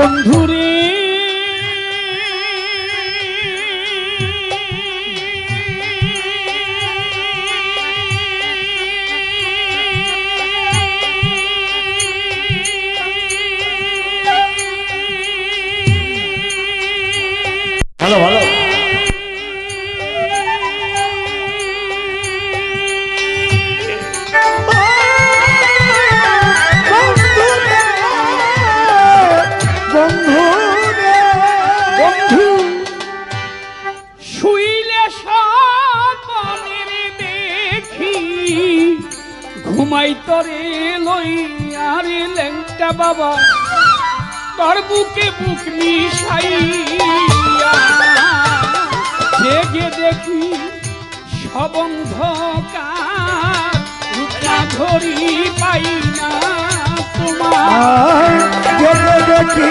বন্ধুরে ঘুমাই তরে লই আরে লেংটা বাবা। তোর বুকে বুক মিশাইয়া জেগে দেখি সবন্ধকার রূপনা ধরি পাই না তোমার। দেখি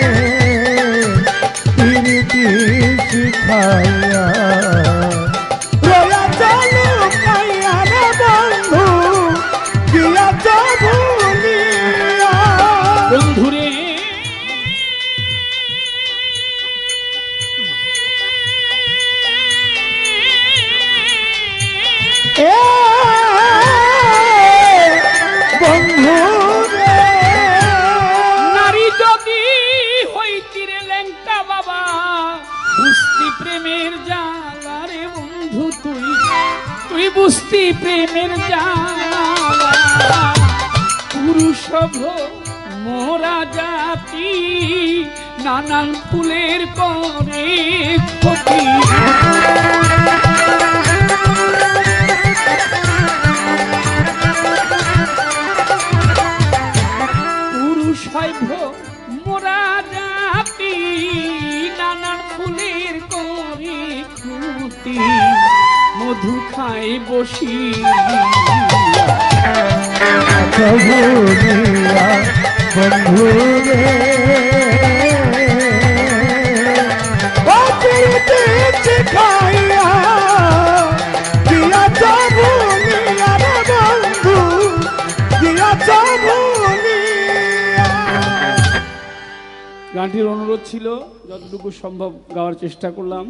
প্রেমের জ্বালা রে বন্ধু তুই তুই বুঝতি প্রেমের জ্বালা। পুরুষ মোরা জাতি, নানান ফুলের করে খুঁতি মধু খাই বসি। বন্ধু গানটির অনুরোধ ছিল যতটুকু সম্ভব গাওয়ার চেষ্টা করলাম।